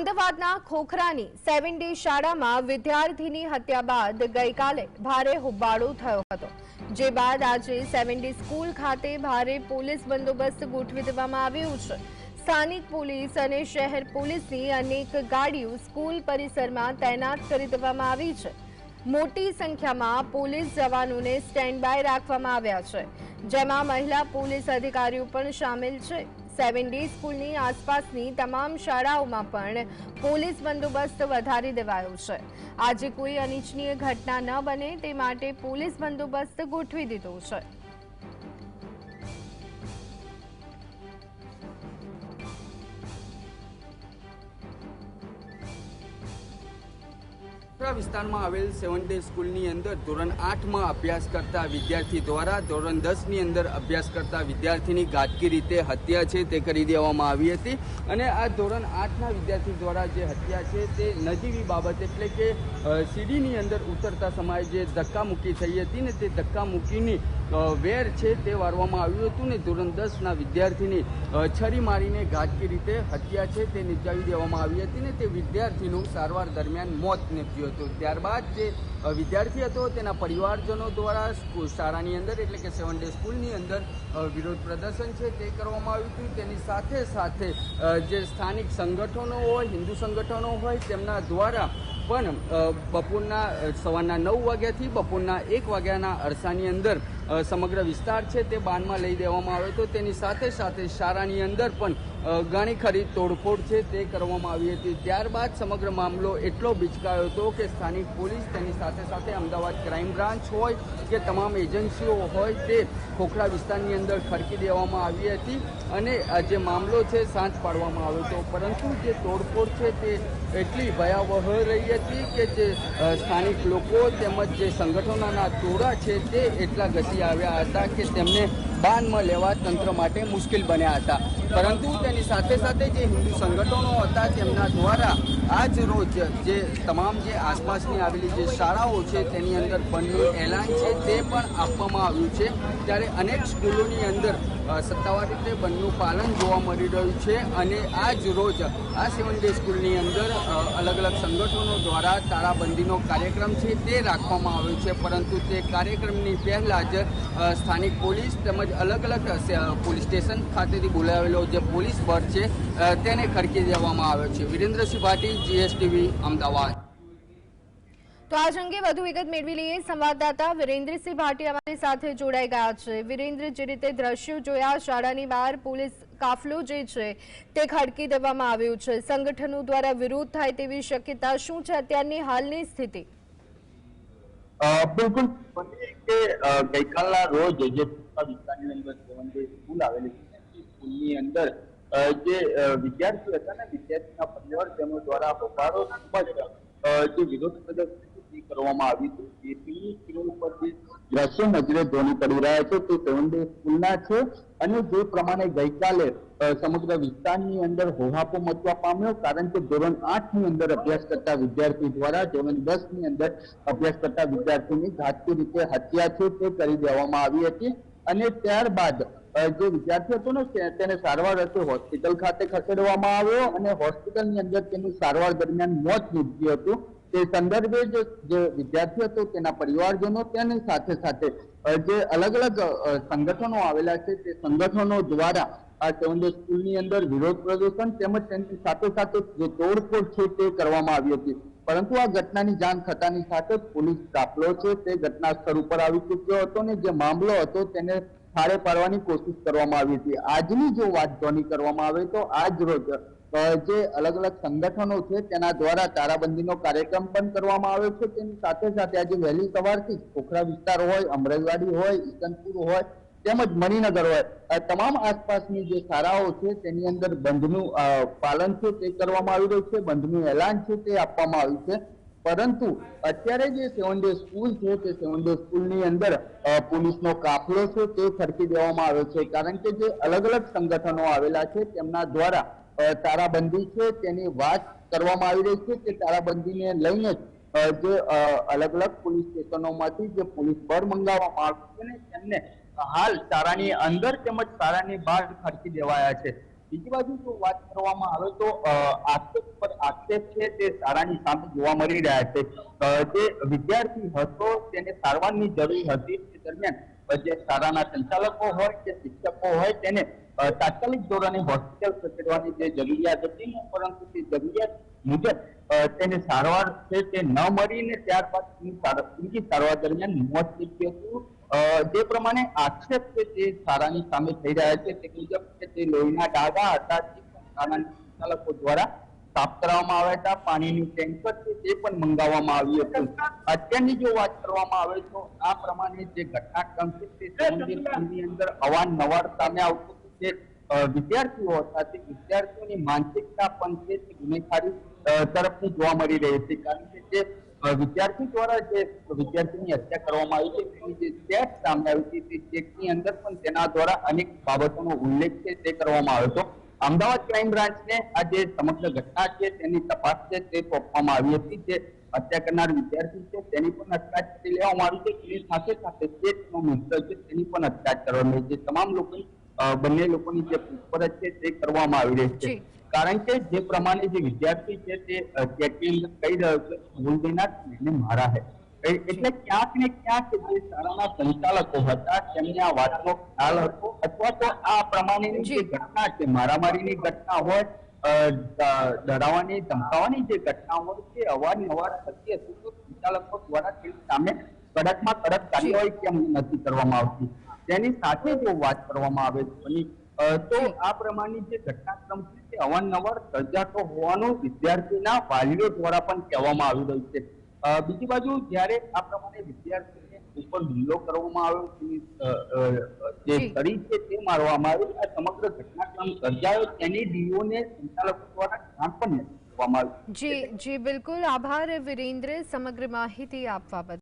અમદાવાદના ખોખરાની seven day શાળામાં વિદ્યાર્થીની હત્યા બાદ ગઈકાલે ભારે હોબાળો થયો હતો. જે બાદ આજે સેવન ડે સ્કૂલ ખાતે ભારે પોલીસ બંદોબસ્ત ગોઠવી દેવામાં આવ્યું છે. સ્થાનિક પોલીસ અને શહેર પોલીસની અનેક ગાડીઓ સ્કૂલ પરિસરમાં તૈનાત કરી દેવામાં આવી છે. મોટી સંખ્યામાં પોલીસ જવાનોને સ્ટેન્ડ બાય રાખવામાં આવ્યા છે. જેમાં મહિલા પોલીસ અધિકારીઓ પણ સામેલ છે. સેવન ડે સ્કૂલની આસપાસની તમામ શાળાઓમાં પણ પોલીસ બંદોબસ્ત વધારી દેવાયો છે. આજે કોઈ અનિચ્છનીય ઘટના ન બને તે માટે પોલીસ બંદોબસ્ત ગોઠવી દીધો છે. વડોદરા વિસ્તારમાં આવેલ સેવન ડે સ્કૂલની અંદર ધોરણ આઠમાં અભ્યાસ કરતા વિદ્યાર્થી દ્વારા ધોરણ દસની અંદર અભ્યાસ કરતા વિદ્યાર્થીની ઘાતકી રીતે હત્યા છે તે કરી દેવામાં આવી હતી. અને આ ધોરણ આઠના વિદ્યાર્થી દ્વારા જે હત્યા છે તે નજીવી બાબત એટલે કે સીડીની અંદર ઉતરતા સમયે જે ધક્કામુક્કી થઈ હતી ને તે ધક્કામુક્કીની અ, વેર છે તે વારવામાં આવ્યું હતું ને ધોરણ દસના વિદ્યાર્થીની છરી મારીને ઘાતકી રીતે હત્યા છે તે નિપજાવી દેવામાં આવી હતી ને તે વિદ્યાર્થીનું સારવાર દરમિયાન મોત નીપજ્યું હતું. ત્યારબાદ જે વિદ્યાર્થી હતો તેના પરિવારજનો દ્વારા શાળાની અંદર એટલે કે સેવન ડે સ્કૂલની અંદર વિરોધ પ્રદર્શન છે તે કરવામાં આવ્યું હતું. તેની સાથે સાથે જે સ્થાનિક સંગઠનો હોય, હિન્દુ સંગઠનો હોય તેમના દ્વારા પણ બપોરના સવારના નવ વાગ્યાથી બપોરના એક વાગ્યાના અરસાની અંદર સમગ્ર વિસ્તાર છે તે બાનમાં લઈ દેવામાં આવ્યો હતો તેની સાથે સાથે શાળાની અંદર પણ ઘણી ખરી તોડફોડ છે તે કરવામાં આવી હતી. ત્યારબાદ સમગ્ર મામલો એટલો બિચકાયો હતો કે સ્થાનિક પોલીસ તેની સાથે સાથે અમદાવાદ ક્રાઇમ બ્રાન્ચ હોય કે તમામ એજન્સીઓ હોય તે ખોખરા વિસ્તારની અંદર ખડકી દેવામાં આવી હતી અને જે મામલો છે સાંજ પાડવામાં આવ્યો હતો. પરંતુ જે તોડફોડ છે તે એટલી ભયાવહ રહી હતી કે જે સ્થાનિક લોકો તેમજ જે સંગઠનોના ટોળા છે તે એટલા ઘસી આવ્યા હતા કે તેમને બાનમાં લેવા તંત્ર માટે મુશ્કેલ બન્યા હતા. પરંતુ તેની સાથે સાથે જે હિન્દુ સંગઠનો હતા તેમના દ્વારા આજ રોજ જે તમામ જે આસપાસની આવેલી જે શાળાઓ છે તેની અંદર બંધનું એલાન છે તે પણ આપવામાં આવ્યું છે. ત્યારે અનેક સ્કૂલોની અંદર સત્તાવાર રીતે બંધનું પાલન જોવા મળી રહ્યું છે અને આજ રોજ આ સેવન ડે સ્કૂલની અંદર અલગ અલગ સંગઠનો દ્વારા તાળાબંધીનો કાર્યક્રમ છે તે રાખવામાં આવ્યો છે. પરંતુ તે કાર્યક્રમની પહેલાં જ સ્થાનિક પોલીસ તેમજ અલગ અલગ પોલીસ સ્ટેશન ખાતેથી બોલાવેલો જે પોલીસ બળ છે તેને ખડકી દેવામાં આવ્યો છે. વિરેન્દ્રસિંહ ભાટી, જીએસટીવી, અમદાવાદ. તો આજ અંગે વધુ વિગત મેળવી લઈએ. સંવાદદાતા વિરેન્દ્રસિંહ ભાટી અમારી સાથે જોડાઈ ગયા છે. વિરેન્દ્ર, જે રીતે દ્રશ્યો જોયા, શાળાની બહાર પોલીસ કાફલો જે છે તે ખડકી દેવામાં આવ્યું છે. સંગઠનો દ્વારા વિરોધ થાય તેવી શક્યતા શું છે? અત્યારની હાલની સ્થિતિ? બિલકુલ. કે ગઈકાલના રોજ જે સ્કૂલ આવેલી સ્કૂલની અંદર જે વિદ્યાર્થીઓ હતા ને, વિદ્યાર્થીના પરિવારજનો દ્વારા હોબાળો ખૂબ જ વિરોધ પ્રદર્શન કરવામાં આવી છે. જેથી સ્ક્રીન ઉપર જે દ્રશ્યો નજરે ધોની પડી રહ્યા છે. તે સેવન ડે સ્કૂલના છે અને જે પ્રમાણે ગઈકાલે સમગ્ર વિસ્તારની અંદર હોહાપો મચવા પામ્યો, કારણ કે ધોરણ આઠની અંદર અભ્યાસ કરતા વિદ્યાર્થી દ્વારા ધોરણ દસની અંદર અભ્યાસ કરતા વિદ્યાર્થીની ઘાતકી રીતે હત્યા છે તે કરી દેવામાં આવી હતી. અને ત્યારબાદ જે વિદ્યાર્થી હતો ને તેને સારવાર અર્થે હોસ્પિટલ ખાતે ખસેડવામાં આવ્યો અને હોસ્પિટલની અંદર તેની સારવાર દરમિયાન મોત નીપજ્યું હતું. તે સંદર્ભે જે વિદ્યાર્થી હતો તેના પરિવારજનો તેની સાથે સાથે જે અલગ અલગ સંગઠનો આવેલા છે, તે સંગઠનો દ્વારા આ સેવન સ્કૂલની અંદર વિરોધ પ્રદર્શન તેમજ તેની સાથે સાથે જે તોડફોડ છે તે કરવામાં આવી હતી. પરંતુ આ ઘટનાની જાણ થતાની સાથે પોલીસ કાફલો છે, તે ઘટના સ્થળ ઉપર આવી ચૂક્યો હતો ને જે મામલો હતો તેને થાળે પાડવાની કોશિશ કરવામાં આવી હતી. આજની જો વાત જોની કરવામાં આવે તો આજ રોજ જે અલગ અલગ સંગઠનો છે, તેના દ્વારા તારાબંધીનો કાર્યક્રમ પણ કરવામાં આવ્યો છે. તેની સાથે સાથે આજે વહેલી સવારથી ખોખરા વિસ્તાર હોય, અમરેલવાડી હોય, ઈસનપુર હોય, તેમજ મણિનગર હોય તમામ આસપાસની જે શાળાઓ છે, તેની અંદર બંધનું પાલન છે તે કરવામાં આવી રહ્યું છે. બંધનું એલાન છે તે આપવામાં આવ્યું છે. પરંતુ અત્યારે જે સેવન ડે સ્કૂલ છે, તે સેવન ડે સ્કૂલની અંદર પોલીસનો કાફલો છે તે ફરકી દેવામાં આવ્યો છે. કારણ કે જે અલગ અલગ સંગઠનો આવેલા છે, તેમના દ્વારા તારાબંધી છે તેની વાત કરવામાં આવી રહી છે કે તારાબંધીને લઈને જ અલગ અલગ પોલીસ સ્ટેશનોમાંથી જે પોલીસ બળ મંગાવવામાં આવ્યું છે ને તેમને હાલ શાળાની અંદર તેમજ શાળાની બહાર ખર્ચી દેવાયા છે. બીજી બાજુ જો વાત કરવામાં આવે તો આક્ષેપ પર આક્ષેપ છે તે શાળાની સામે જોવા મળી રહ્યા છે. જે વિદ્યાર્થી હતો તેને સારવારની જરૂર હતી. તે દરમિયાન જે શાળાના સંચાલકો હોય કે શિક્ષકો હોય, તેને તાત્કાલિક ધોરણે હોસ્પિટલ ખસેડવાની જે જરૂરિયાત હતી પરંતુ તે જરૂરિયાત મુજબ તેને સારવાર છે તે ન મળીને ત્યારબાદ તેની સારવાર દરમિયાન મોત નીપજ્યું હતું. જે પ્રમાણે આક્ષેપ છે તે સારાની સામે થઈ રહ્યા છે. તે મુજબ કે તે લોહીના ડાઘા હતા તે શાળાના સંચાલકો દ્વારા સાફ કરવામાં આવ્યા હતા. પાણીનું ટેન્કર છે તે પણ મંગાવવામાં આવ્યું હતું. અત્યારની જો વાત કરવામાં આવે તો આ પ્રમાણે જે ઘટનાક્રમ છે તે અંદર અવારનવાર સામે આવતું જે વિદ્યાર્થીઓ હતા, તે વિદ્યાર્થીઓની માનસિકતા પણ છે તે ગુનેખારી તરફથી જોવા મળી રહી છે. કારણ કે જે વિદ્યાર્થી દ્વારા જે વિદ્યાર્થીની હત્યા કરવામાં આવી છે, તેની જે ચેક સામે આવી હતી તે ચેકની અંદર પણ તેના દ્વારા અનેક બાબતોનો ઉલ્લેખ છે તે કરવામાં આવ્યો હતો. અમદાવાદ ક્રાઇમ બ્રાન્ચને આ જે સમગ્ર ઘટના છે, તેની તપાસ છે, તે સોંપવામાં આવી હતી જે હત્યા કરનાર વિદ્યાર્થી છે, તેની પણ અટકાયત કરી લેવામાં આવી છે, તેની સાથે સાથે જે તેનો મિત્ર છે, તેની પણ અટકાયત કરવામાં આવી છે તમામ લોકોની બંને લોકોની જે પૂછપરછ છે તે કરવામાં આવી રહી છે. કારણ કે જે પ્રમાણે જે વિદ્યાર્થી છે તે અ, કહી રહ્યો છે ભૂલ દેનાર એને મારા હે. એટલે ક્યાંક ને ક્યાંક જે શાળાના સંચાલકો હતા તેમને આ વાતનો ખ્યાલ હતો અથવા તો આ પ્રમાણેની જે ઘટના છે મારામારીની ઘટના હોય ડરાવવાની ધમકાવાની જે ઘટના હોય તે અવારનવાર થતી હતી તો સંચાલકો દ્વારા તેની સામે કડકમાં કડક કાર્યવાહી કેમ નથી કરવામાં આવતી? તેની સાથે જો વાત કરવામાં આવે ધ્વનિ તો આ પ્રમાણની જે ઘટનાક્રમ છે તે અવારનવાર સર્જાતો હોવાનું વિદ્યાર્થીના વાલીઓ દ્વારા પણ કહેવામાં આવી રહ્યું છે. બીજી બાજુ જ્યારે આ પ્રમાણે વિદ્યાર્થીને ઉપર હુમલો કરવામાં આવ્યો જે કરી છે તે મારવામાં આવી આ સમગ્ર ઘટનાક્રમ સર્જાયો તેની ડીઓને સંચાલકો દ્વારા જાણ પણ નથી જી જી બિલકુલ. આભાર વિરેન્દ્ર સમગ્ર માહિતી આપવા બદલ.